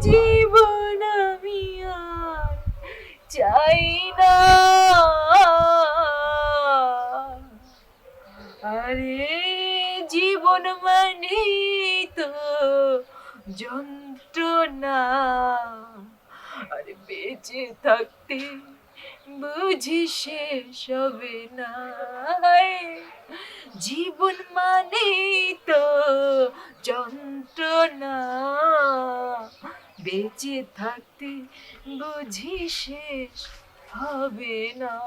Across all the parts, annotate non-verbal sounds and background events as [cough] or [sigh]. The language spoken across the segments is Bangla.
জীবন আমি আর চাই না। আরে জীবন মানে তো যন্ত্রণা। আরে বেঁচে থাকতে বুঝি শেষ হবে না। জীবন মানে তো বেঁচে থাকতে বুঝি শেষ হবে না।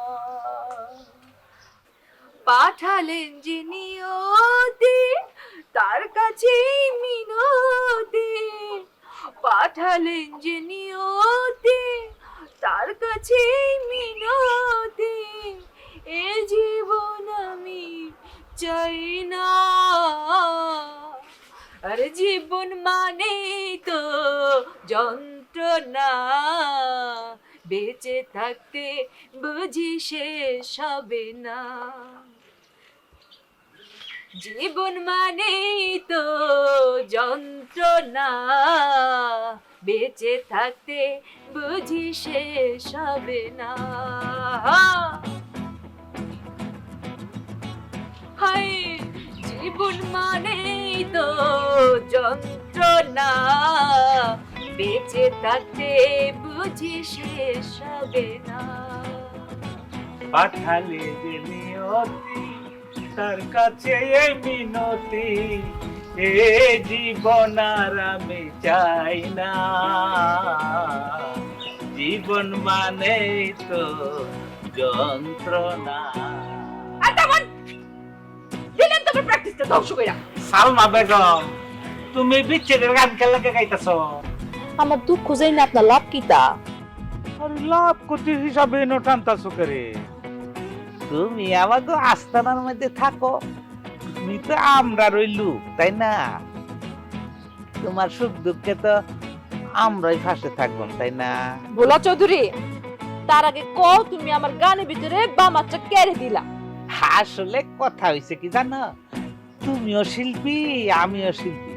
পাঠালেন যে নিয়তি, তার কাছে মিনতি। পাঠালেন যে নিয়তি, তার কাছে মিনতি। এ জীবন আমি চাই না। আরে জীবন মানে তো যন্ত্রণা। বেঁচে থাকতে বুঝি শেষ হবে না। জীবন মানে তো যন্ত্রণা। বেঁচে থাকতে বুঝি শেষ হবে না। জীবন মানে তো যন্ত্রণা। বেঁচে থাকতে বুঝি শেষ হবে না। পাঠালে যে নিয়তি তার কাছে এই মিনতি এ জীবন আর আমি চাই না। জীবন মানে তো যন্ত্রণা। দিলেন তোমার প্র্যাকটিসটা ধ্বংস সালমা বেগম। তুমি বিচ্ছেদের গান খেলাকে গাইতেছ আমার দুঃখ যাই না আপনার লাভ কিতা লাভ কোটি হিসাবে এনো টানতাছো করে তুমি আমাকে আস্তানার মধ্যে থাকো। তুমি তো আমরা রইলু তাই না? তোমার সুখ দুঃখে তো আমরাই ফাঁসে থাকব তাই না? ভোলা চৌধুরী তার আগে কও তুমি আমার গানের ভিতরে বামাচ্চা কেড়ে দিলা। আসলে কথা হইছে কি জানো? তুমিও শিল্পী আমিও শিল্পী।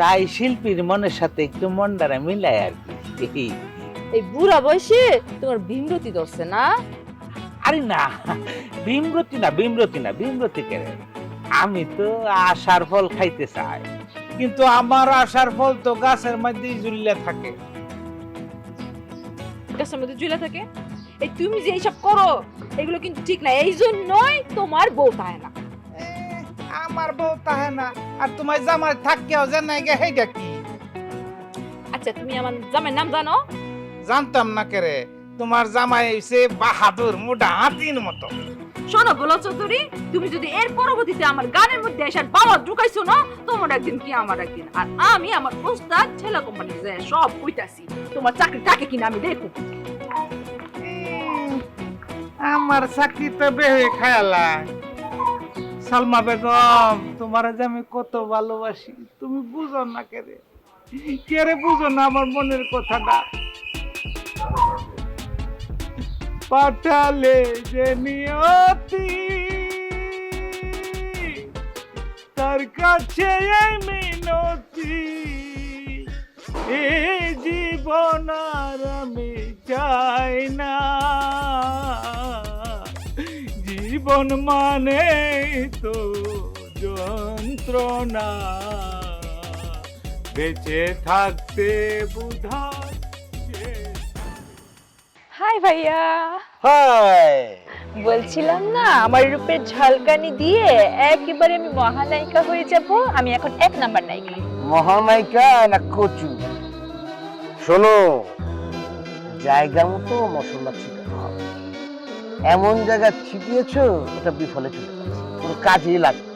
তাই শিল্পীর মনের সাথে একটু মনটারা মিলাই আর কি। এই বুড়া বয়সে তোমার ভীমরতি ধরছে না? আরে না বিমরতি না বিমরতি না বিমরতি কেন আমি তো আশার ফল খাইতে চাই। কিন্তু আমার আশার ফল তো গাছের মধ্যেই ঝুললে থাকে। গাছের মধ্যে ঝুলে থাকে? এই তুমি যে এইসব করো এগুলো কিন্তু ঠিক না। এই জন্যই তোমার বউ পায় না। আমার বউ তাহে না আর তোমার জামাই থাককেও জানাই গে হেইটা কি? আচ্ছা তুমি আমার জামাইয়ের নাম জানো? জানতাম না কেরে তোমার জামাই হইছে বাহাদুর মোটা হাতির মতো। শোনো গোলা চৌধুরী তুমি যদি এর পরবর্তীতে আমার গানের মধ্যে এসার বাবা ঢুকাইছো না তোমার একদিন কি আমার একদিন? আর আমি আমার ওস্তাদ ছেলে কোম্পানি যায় সব কইতাছি তোমার চাকরি থাকে কিনা আমি দেখো। আমার চাকরি তো বেহে খায়ালা সালমা বেগম, তোমার যে আমি কত ভালোবাসি, তুমি বুঝো না কেরে কেরে বুঝো না আমার মনের কথাটা? পাঠালে যে নিয়তি, তার কাছে এই মিনতি। এ জীবন আর আমি চাই না। জীবন মানে তো যন্ত্রণা। বেঁচে থাকতে বুধায় হাই ভাইয়া। হাই। বলছিলাম না আমার রূপের ঝলকানি দিয়ে একেবারে আমি মহানায়িকা হয়ে যাব। আমি এখন এক নাম্বার নায়িকা। মহানায়িকা না কচু? শোনো জায়গা মতো মশলা ছিটাতে হবে। এমন জায়গা ছিটিয়েছো ওটা বিফলে চলে কোনো কাজেই লাগবে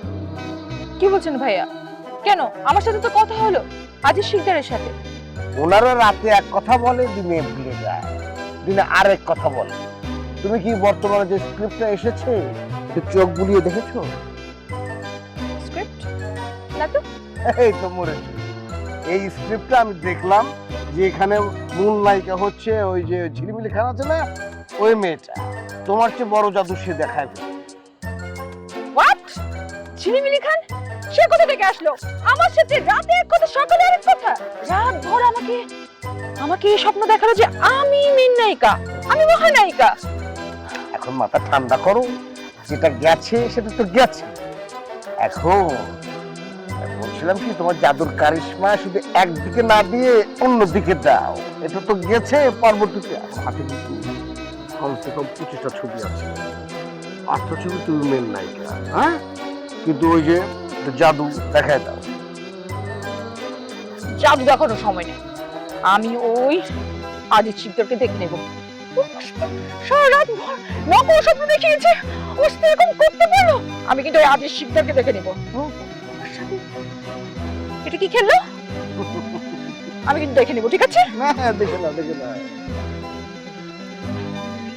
কি বলছেন ভাইয়া? কেন? আমার সাথে তো কথা হলো। আজিজ শিকদারের সাথে। ওনারা রাতে এক কথা বলে দিনে ভুলে যায়। দিনে আরেক কথা বলে। তুমি কি বর্তমানে যে স্ক্রিপ্টটা এসেছে সে চোখ বুলিয়ে দেখেছ? স্ক্রিপ্ট? না তো। এই তো মরেছে। এই স্ক্রিপ্টটা আমি দেখলাম যে এখানে মূল নায়িকা হচ্ছে ওই যে ঝিলিমিলি খান আছে না ওই মেয়েটা। তোমার চেয়ে বড় জাদু সে দেখায় হোয়াট ঝিলিমিলি খান? সে কোথা থেকে আসলো? আমার সাথে রাতে এক কথা সকালে আরেক কথা। রাত ভর আমাকে আমাকে এই স্বপ্ন দেখাল যে আমি মেন নায়িকা আমি মহানায়িকা। এখন মাথা ঠান্ডা করো যেটা গেছে সেটা তো গেছে। এখন বলছিলাম কি তোমার জাদুর কারিশমা শুধু একদিকে না দিয়ে অন্যদিকে দাও। এটা তো গেছে পরবর্তীতে। হাতে কিন্তু কমসে কম পঁচিশটা ছবি আছে। আটটা ছবি তুমি মেন নায়িকা হ্যাঁ? কিন্তু ওই যে জাদু দেখায় দাও জাদু দেখানোর সময় নেই। আমি ওই আদিত শিবদরকে দেখে নেব। সারা রাত ভর নকল স্বপ্ন দেখিয়েছে ও এরকম করতে পারল আমি কিন্তু ওই আদিত শিবদরকে দেখে নেব। এটা কি খেললো? আমি কিন্তু দেখে নেব ঠিক আছে? না হ্যাঁ, দেখে না দেখে না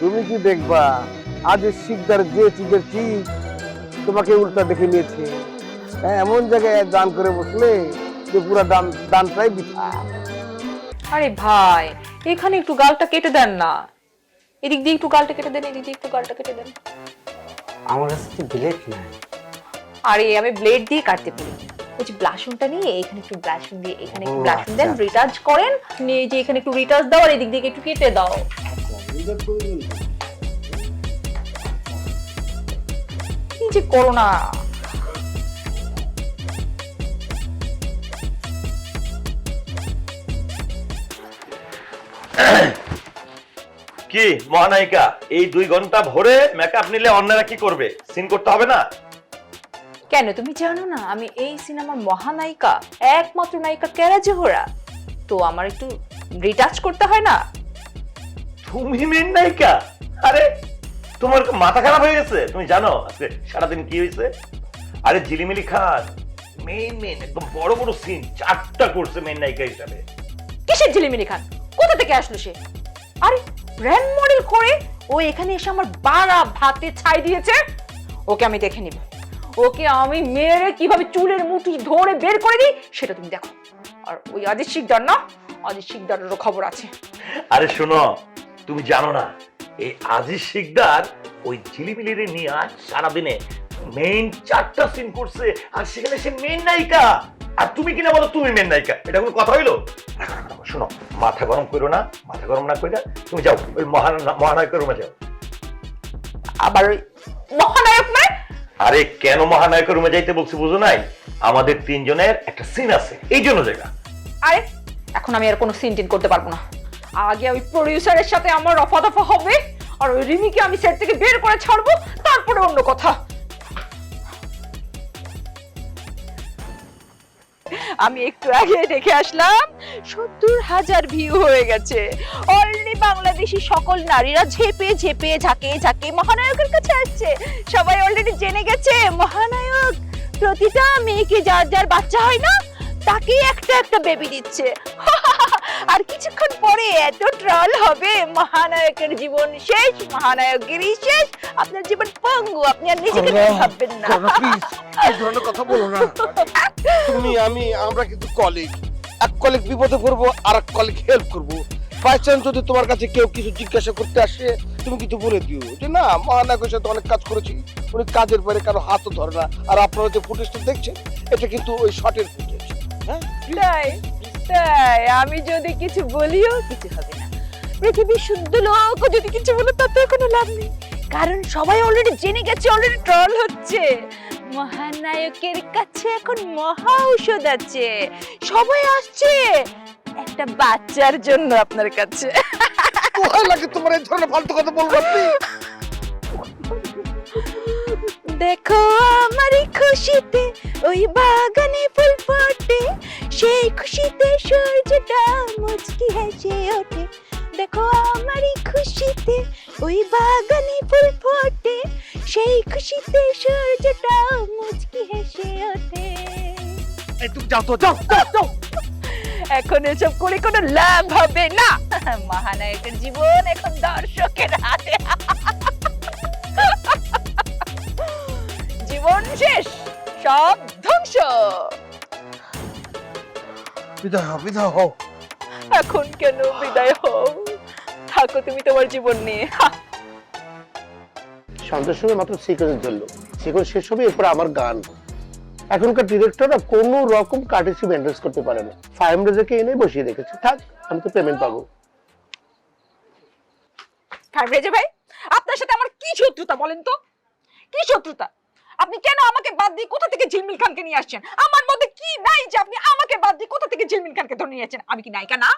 তুমি কি দেখবা? আজ শিকদার যে চিজের চিজ তোমাকে উল্টা দেখে নিয়েছে। হ্যাঁ এমন জায়গায় দান করে বসলে যে পুরো দান দানটাই বিথা আরে ভাই এখানে একটু গালটা কেটে দেন না। এদিক দিয়ে একটু গালটা কেটে দেন এদিক দিয়ে একটু গালটা কেটে দেন। আমার কাছে তো বিলেট নাই। আরে আমি ব্লেড দিয়ে কাটতে পারি। ওই যে ব্লাশনটা নিয়ে এখানে একটু ব্লাশন দিয়ে এখানে একটু ব্লাশন দেন আচ্ছা। রিটাচ করেন নিয়ে যে এখানে একটু রিটাচ দাও আর এদিক দিয়ে একটু কেটে দাও। কি যে করো না। কি মহানায়িকা এই দুই ঘণ্টা ভরে মেকআপ নিলে অন্যরা কি করবে? সিন করতে হবে না? কেন তুমি জানো না আমি এই সিনেমার মহানায়িকা একমাত্র নায়িকা কেরা জোহরা তো আমার একটু রিটাচ করতে হয় না? তুমি মেন নায়িকা? আরে তোমার মাথা খারাপ হয়ে গেছে? তুমি জানো আজকে সারাদিন কি হয়েছে? আরে ঝিলিমিলি খান মেন মেন একদম বড় বড় সিন চারটা করছে মেন নায়িকা হিসাবে। কিসের ঝিলিমিলি খান কোথা থেকে আসলো সে? আরে ব্র্যান্ড মডেল করে ও এখানে এসে আমার বাড়া ভাতে ছাই দিয়েছে। ওকে আমি দেখে নিব। ওকে আমি মেরে কীভাবে চুলের মুঠি ধরে বের করে দিই সেটা তুমি দেখো। আর ওই অজিত শিকদার না? অজিত শিকদারেরও খবর আছে। আরে শোনো তুমি জানো না এই আজিজ শিকদার ওই ঝিলিমিলির নিয়ে আজ সারাদিনে মেইন চারটা সিন করছে আর সেখানে সে মেইন নায়িকা। আর তুমি কিনা বলো তুমি মেন নায়িকা? এটা কোনো কথা হইল? শোনো মাথা গরম করো না মাথা গরম না কইরা তুমি যাও ওই মহানায়কের রুমে যাও। আবার ওই মহানায়ক নয় আরে কেন মহানায়কের রুমে যাইতে বলছি বুঝো নাই? আমাদের তিনজনের একটা সিন আছে এই জন্য জায়গা। আরে এখন আমি আর কোনো সিন টিন করতে পারব না। আগে ওই প্রডিউসারের সাথে আমার রফা দফা হবে, আর ওই রিমিকে আমি সেট থেকে বের করে ছাড়বো, তারপরে অন্য কথা। আমি একটু আগে দেখে আসলাম, সত্তর হাজার ভিউ হয়ে গেছে। অলরেডি বাংলাদেশি সকল নারীরা ঝেপে ঝেপে ঝাঁকে ঝাঁকে মহানায়কের কাছে আসছে। সবাই অলরেডি জেনে গেছে, মহানায়ক প্রতিটা মেয়েকে যার যার বাচ্চা হয় না তাকে একটা একটা বেবি দিচ্ছে। [laughs] আর কিছুক্ষণ পরে এত ট্রল হবে মহানায়কের জীবন শেষ মহানায়কেরই শেষ আপনার জীবন পঙ্গু আপনি আর নিজেকে ভাববেন না। এই ধরনের কথা বলো না। তুমি আমি আমরা কিন্তু কলিগ এক কলিগ বিপদে পড়ব আর এক কলিগ হেল্প করব। বাই চান্স যদি তোমার কাছে কেউ কিছু জিজ্ঞাসা করতে আসে তুমি কিন্তু বলে দিও যে না মহানায়কের সাথে অনেক কাজ করেছি। উনি কাজের পরে কারও হাতও ধরে না। আর আপনারা যে ফুটেজটা দেখছেন এটা কিন্তু ওই শর্টের ফুটেজ হ্যাঁ তাই তাই আমি যদি কিছু বলিও কিছু হবে না। পৃথিবীর শুদ্ধ লোক যদি কিছু বলে তাতে কোনো লাভ নেই। কারণ সবাই অলরেডি জেনে গেছে অলরেডি ট্রল হচ্ছে। মহানায়কের কাছে এখন মহা ঔষধ আছে। সবাই আসছে। একটা বাচ্চার জন্য আপনার কাছে। কোথায় লাগে তোমার এই ধরনের ফালতু কথা বলব দেখো আমারই খুশিতে ওই বাগানে ফুল ফোটে। সেই খুশিতে সূর্যটা মুচকি হেসে ওঠে। দেখো আমারই খুশিতে ওই বাগানে ফুল ফোটে। সেই খুশিতে সূর্যটা মুচকি হেসে ওঠে। এই তুমি যাও তো যাও যাও, যাও। এখন এসব করে কোনো লাভ হবে না। মহানায়কের জীবন এখন দর্শকের হাতে। জীবন শেষ সব ধ্বংস। বিদায় হও বিদায় হও। এখন কেন বিদায় হও? থাকো তুমি তোমার জীবন নিয়ে। সন্ধ্যার সময় মাত্র সিকোয়েন্স ধরলো সিকোয়েন্স শেষ হবে এরপর আমার গান। এখনকার ডিরেক্টররা কোনো রকম কার্টিসি মেনটেন্স করতে পারে না। ফাইভ রেজেকে এনে বসিয়ে রেখেছে। থাক আমি তো পেমেন্ট পাবো। রেজে ভাই আপনার সাথে আমার কি শত্রুতা বলেন তো? কি শত্রুতা? আপনি কেন আমাকে বাদ দিয়ে কোথা থেকে ঝিলমিল খানকে নিয়ে আসছেন? আমার মধ্যে কি নাই যে আপনি আমাকে বাদ দিয়ে কোথা থেকে ঝিলমিল খানকে ধরে নিয়ে আসছেন আমি কি নায়িকা না?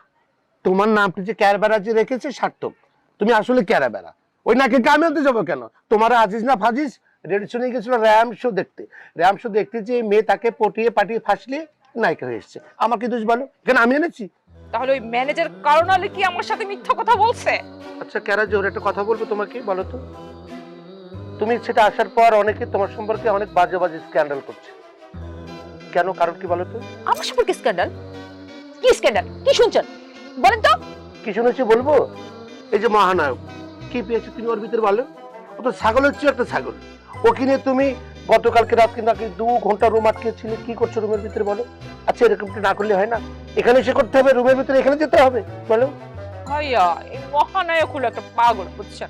তোমার নামটি যে ক্যারবেরা যে রেখেছে সার্থক। তুমি আসলে ক্যারাবেরা ওই নাকি কামে হতে যাব কেন? তোমার আজিজ না ফাজিজ? রেডিশনে গেছিল র্যাম শো দেখতে। র্যাম শো দেখতে যে মেয়ে তাকে পটিয়ে পাটিয়ে ফাঁসলে নায়িকা হয়ে এসছে। আমার কি দোষ বলো। কেন আমি এনেছি। তাহলে ওই ম্যানেজার কারণ হলে কি আমার সাথে মিথ্যা কথা বলছে? আচ্ছা ক্যারা জোর একটা কথা বলব তোমাকে বলো তো। তুমি সেটা আসার পর অনেকে তোমার সম্পর্কে অনেক বাজে বাজে স্ক্যান্ডাল করছে। কেন? কারণ কি বলো তো? আমার সম্পর্কে স্ক্যান্ডাল কি স্ক্যান্ডাল কি শুনছেন? বলেন তো। কি শুনেছি বলব? এই যে মহানায়ক কি পেয়েছ তুমি ওর ভিতরে বলো? ও তো ছাগল হচ্ছে একটা ছাগল। ওকে নিয়ে তুমি গতকালকে রাত কিন্তু দু ঘণ্টা রুম আটকেছিলে কি করছ রুমের ভিতরে বলো? আচ্ছা এরকমটা না করলে হয় না? এখানে সে করতে হবে রুমের ভিতরে এখানে যেতে হবে বলো। ভাইয়া এই মহানায়ক হলো একটা পাগল বুঝছেন?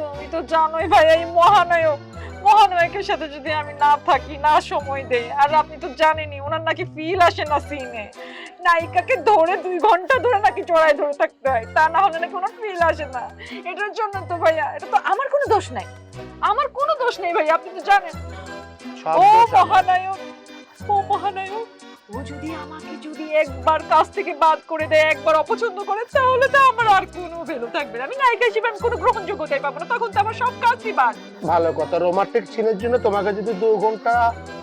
তুমি তো জানোই ভাইয়া এই মহানায়ক। মহানায়কের সাথে যদি আমি না থাকি না সময় দেই আর আপনি তো জানেনই ওনার নাকি ফিল আসে না সিনে নায়িকাকে ধরে দুই ঘণ্টা ধরে নাকি জড়ায় ধরে থাকতে হয় তা না হলে নাকি ওনার ফিল আসে না। এটার জন্য তো ভাইয়া এটা তো আমার কোনো দোষ নাই। আমার কোনো দোষ নেই ভাইয়া আপনি তো জানেন। ও মহানায়ক ও মহানায়ক। ও যদি আমাকে যদি একবার কাজ থেকে বাদ করে দেয় একবার অপছন্দ করে তাহলে তো আমার আর কোনো ভ্যালু থাকবে না। আমি নায়িকা হিসেবে আমি কোনো গ্রহণযোগ্যতাই পাবো না। তখন তো আমার সব কাজই বাদ। ভালো কথা। রোমান্টিক সিনের জন্য তোমাকে যদি দু ঘণ্টা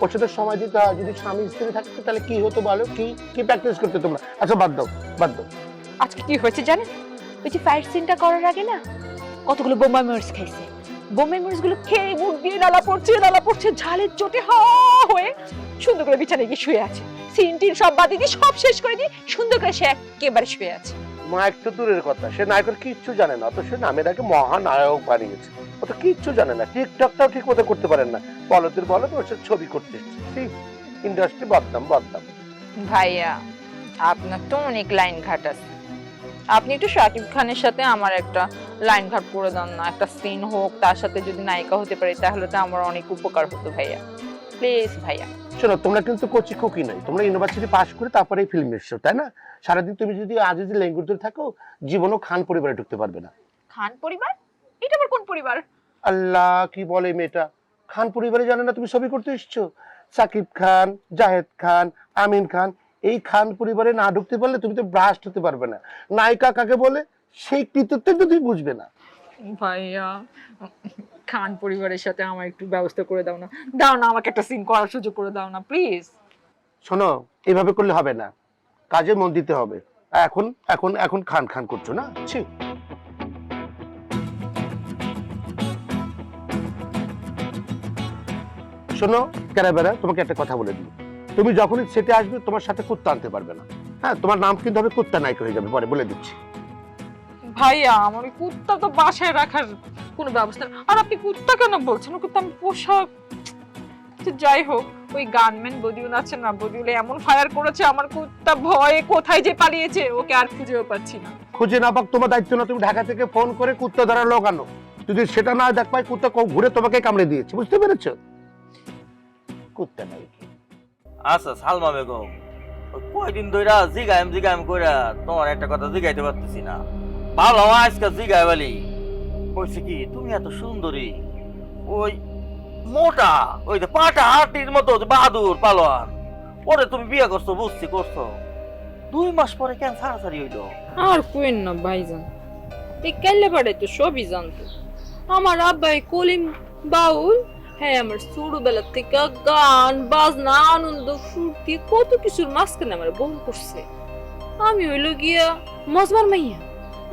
ওর সাথে সময় দিতে হয় যদি স্বামী স্ত্রী থাকতো তাহলে কি হতো বলো? কি কি প্র্যাকটিস করতে তোমরা? আচ্ছা বাদ দাও বাদ দাও। আজকে কি হয়েছে জানেন? ওই যে ফায়ার সিনটা করার আগে না কতগুলো বোম্বাই মরিচ খাইছে বোম্বাই মরিচগুলো খেয়ে মুখ দিয়ে নালা পড়ছে নালা পড়ছে ঝালের চোটে হা হয়ে সুন্দর করে বিছানায় গিয়ে শুয়ে আছে। সিন টিন সব বাদ দিয়ে সব শেষ করে দিয়ে সুন্দর করে সে একেবারে শুয়ে আছে। মা একটু দূরের কথা সে নায়কের কিচ্ছু জানে না অত সে নামের আগে মহানায়ক বানিয়েছে। ও তো কিচ্ছু জানে না টিকটকটাও ঠিক মতো করতে পারেন না। বলদের বলো তো সে ছবি করতে এসছে ইন্ডাস্ট্রি বদনাম বদনাম। ভাইয়া আপনার তো অনেক লাইন ঘাট আছে। আপনি একটু শাকিব খানের সাথে আমার একটা লাইন ঘাট করে দেন না একটা সিন হোক তার সাথে যদি নায়িকা হতে পারি তাহলে তো আমার অনেক উপকার হতো ভাইয়া। প্লিজ ভাইয়া। শোনো তোমরা কিন্তু কচি খুকি নয় তোমরা ইউনিভার্সিটি পাশ করে তারপরে ফিল্ম এসছো তাই না? সারাদিন তুমি যদি আজ যদি ল্যাঙ্গুয়েজ ধরে থাকো জীবনও খান পরিবারে ঢুকতে পারবে না। খান পরিবার? এটা আবার কোন পরিবার? আল্লাহ কি বলে মেয়েটা? খান পরিবারে জানে না তুমি ছবি করতে এসছো। সাকিব খান জাহেদ খান আমিন খান এই খান পরিবারে না ঢুকতে পারলে তুমি তো ব্রাস্ট হতে পারবে না। নায়িকা কাকে বলে? সেই কৃতিত্ব তো তুমি বুঝবে না। ভাইয়া খান পরিবারের সাথে আমার একটু ব্যবস্থা করে দাও না। দাও না আমাকে একটা সিন করার সুযোগ করে দাও না প্লিজ শোনো এভাবে করলে হবে না। কাজে মন দিতে হবে। এখন এখন এখন খান খান করছ না? ছি। শোনো ক্যারাবেরা তোমাকে একটা কথা বলে দিই। তুমি যখনই সেটে আসবে তোমার সাথে কুত্তা আনতে পারবে না। হ্যাঁ তোমার নাম কিন্তু হবে কুত্তা নায়ক হয়ে যাবে পরে বলে দিচ্ছি। ভাইয়া আমার ওই কুত্তা তো বাসায় রাখার কোনো ব্যবস্থা নেই। আর আপনি কুত্তা কেন বলছেন? ওকে তো আমি পোশাক তো যাই হোক ওই গানম্যান বদিউল আছে না বদিউলে এমন ফায়ার করেছে আমার কুত্তা ভয়ে কোথায় যে পালিয়েছে ওকে আর খুঁজেও পাচ্ছি না। খুঁজে না পাক তোমার দায়িত্ব না তুমি ঢাকা থেকে ফোন করে কুত্তা ধরার লোক আনো। যদি সেটা না দেখ পাই কুত্তা কো- ঘুরে তোমাকে কামড়ে দিয়েছে বুঝতে পেরেছ? কুত্তা নায়ক। আচ্ছা সালমা বেগম কয়দিন ধইরা জিগাইম জিগাইম কইরা তোমার একটা কথা জিগাইতে পারতেছি না। ভালো আজকে জিগাই বলি কইছে কি, তুমি এত সুন্দরী। ওই মোটা, ওই যে পাটা হাটির মতো বাহাদুর পালোয়ান। ওরে তুমি বিয়ে করছ, বুঝছি, করছ। দুই মাস পরে কেন সারাসারি হইল? আর কোয়েন না, ভাইজান। এই কাল্লে পাড়ায় তো সবই জানতো। আমার আব্বাই কলিম বাউল হ্যাঁ আমার ছোটবেলা থেকে গান বাজনা আনন্দ ফুর্তি কত কিছুর মাঝখানে আমার বউ করছে। আমি হইল গিয়া মজবার মাইয়া।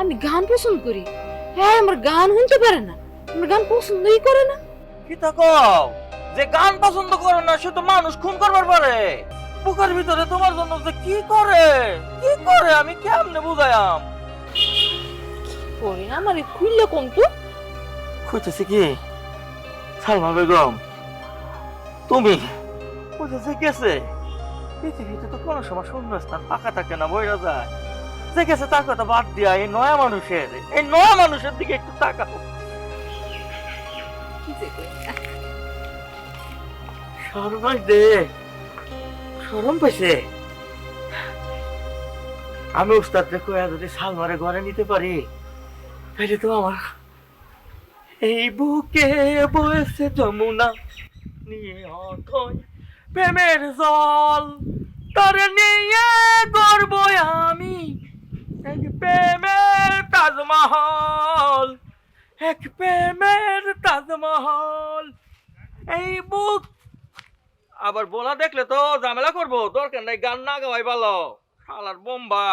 আমি গান পছন্দ করি। হ্যাঁ আমার গান শুনতে পারে না। আমার গান পছন্দই করে না। কি কও? যে গান পছন্দ করে না সে তো মানুষ খুন করবার পারে। বুকের ভিতরে তোমার জন্য যে কি করে? কি করে? আমি কেমনে বুঝায়াম পরে আমার খুললে কম তো? কইতেছে কি? সালমা বেগম তুমি কইতেছে গেছে? পৃথিবীতে তো কোনো সময় শূন্যস্থান ফাঁকা থাকে না বইরা যায়। যে গেছে তার কথা বাদ দিয়া এই নয়া মানুষের এই নয়া মানুষের দিকে একটু তাকাও। দে। সরম পাইছে। আমি উস্তাদ রে কয়া যদি সালমারে ঘরে নিতে পারি তাহলে তো আমার এই বুকে বয়েছে যমুনা, নিয়ে অথয় প্রেমের জল। তার নিয়ে গর্ব আমি এক প্রেমের তাজমহল, এক প্রেমের তাজমহল। এই বুক আবার বলা দেখলে তো ঝামেলা করব, দরকার নাই, গান না গাওয়াই ভালো, শালার বোম্বা।